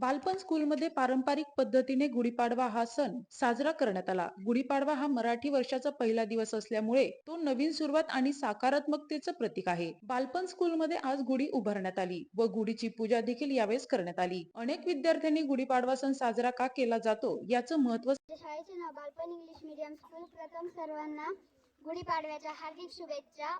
बालपण स्कूलमध्ये पारंपरिक पद्धतीने गुढीपाडवा हा सण साजरा करण्यात आला. गुढीपाडवा हा मराठी वर्षाचा पहिला दिवस असल्यामुळे तो नवीन सुरुवात आणि सकारात्मकतेचं प्रतीक आहे. बालपण स्कूलमध्ये आज गुढी उभारण्यात आली व गुढीची पूजा देखील यावेळेस करण्यात आली. अनेक विद्यार्थ्यांनी गुढीपाडवा सण साजरा का केला जातो याचं महत्त्व शाळेचे नाव बालपण इंग्लिश मीडियम स्कूल प्रथम सर्वांना गुढीपाडव्याच्या हार्दिक शुभेच्छा.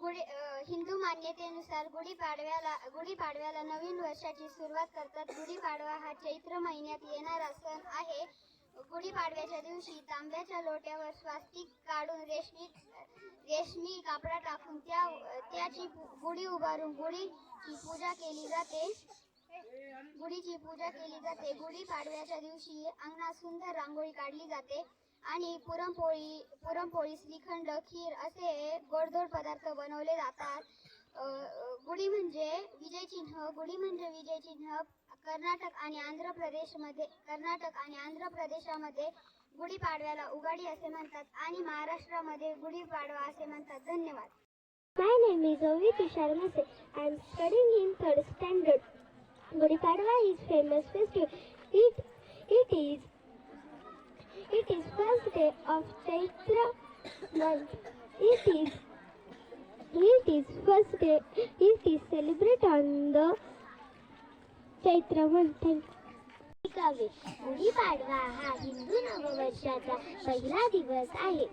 गुढी हिंदू मान्यतेनुसार गुढीपाडव्याला गुढीपाडव्याला नवीन वर्षाची सुरुवात करतात. गुढीपाडवा हा चैत्र महिन्यात येणारा सण आहे. गुढीपाडव्याच्या दिवशी तांब्याच्या लोट्यावर स्वास्तिक काढून रेशमी रेशमी कापडा टाकून त्या त्याची गुढी उभारून गुढीची पूजा केली जाते. गुढीची पूजा केली जाते. गुढी पाडव्याच्या दिवशी अंगणात सुंदर रांगोळी काढली जाते. आणि पुरणपोळी पुरणपोळी श्रीखंड खीर असे गोडधोड पदार्थ बनवले जातात. गुढी म्हणजे विजय चिन्ह गुढी म्हणजे विजय चिन्ह. कर्नाटक आणि आंध्र प्रदेशमध्ये कर्नाटक आणि आंध्र प्रदेशामध्ये गुढीपाडव्याला उगाडी असे म्हणतात आणि महाराष्ट्रामध्ये गुढीपाडवा असे म्हणतात. धन्यवाद. माय name is Ovi Tushar Mase I am studying in third standard Gudi Padwa is famous festival it it is first day of Chaitra month. It is it is first day. It is celebrated on the Chaitra month. Gudi Padwa हा हिंदू नववर्षाचा पहिला दिवस आहे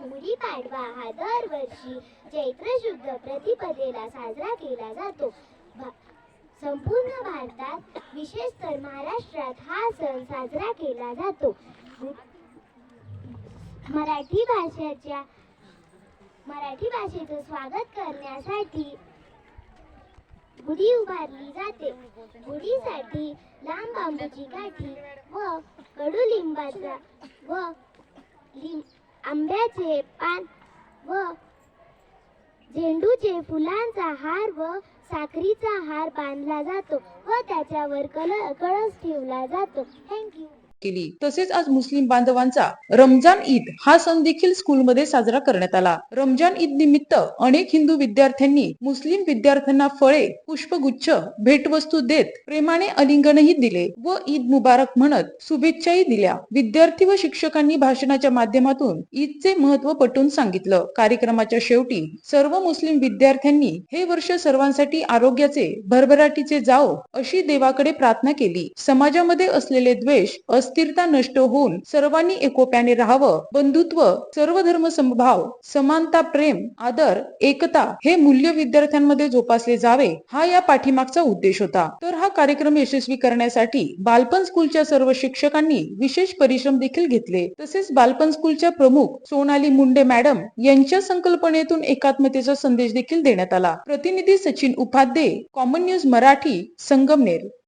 गुढीपाडवा हा दरवर्षी चैत्र शुद्ध प्रतिपदेला साजरा केला जातो भा- संपूर्ण भारतात विशेष तर महाराष्ट्रात हा सण साजरा केला जातो मराठी भाषेच्या मराठी भाषेचं स्वागत करण्यासाठी गुढी उभारली जाते. गुढीसाठी लांब बांबूची काठी व कडुलिंबाचा व लिं आंब्याचे पान व झेंडूचे फुलांचा हार व साखरीचा हार बांधला जातो व त्याच्यावर कल कळस ठेवला जातो. थँक्यू केली. तसेच आज मुस्लिम बांधवांचा रमजान ईद हा सण देखील स्कूलमध्ये साजरा करण्यात आला. रमजान ईद निमित्त अनेक हिंदू विद्यार्थ्यांनी मुस्लिम विद्यार्थ्यांना फळे पुष्पगुच्छ भेटवस्तू देत प्रेमाने अलिंगनही दिले व ईद मुबारक म्हणत शुभेच्छाही दिल्या. विद्यार्थी व शिक्षकांनी भाषणाच्या माध्यमातून ईदचे महत्त्व पटवून सांगितलं. कार्यक्रमाच्या शेवटी सर्व मुस्लिम विद्यार्थ्यांनी हे वर्ष सर्वांसाठी आरोग्याचे भरभराटीचे जाओ अशी देवाकडे प्रार्थना केली. समाजामध्ये असलेले द्वेष अस्थिरता नष्ट होऊन सर्वांनी एकोप्याने राहावं. बंधुत्व सर्व धर्म समभाव समानता प्रेम आदर एकता हे मूल्य विद्यार्थ्यांमध्ये जोपासले जावे हा या पाठीमागचा उद्देश होता. तर हा कार्यक्रम यशस्वी करण्यासाठी बालपण स्कूलच्या सर्व शिक्षकांनी विशेष परिश्रम देखील घेतले. तसेच बालपण स्कूलच्या प्रमुख सोनाली मुंडे मॅडम यांच्या संकल्पनेतून एकात्मतेचा संदेश देखील देण्यात आला. प्रतिनिधी सचिन उपाध्ये कॉमन न्यूज मराठी संगमनेर.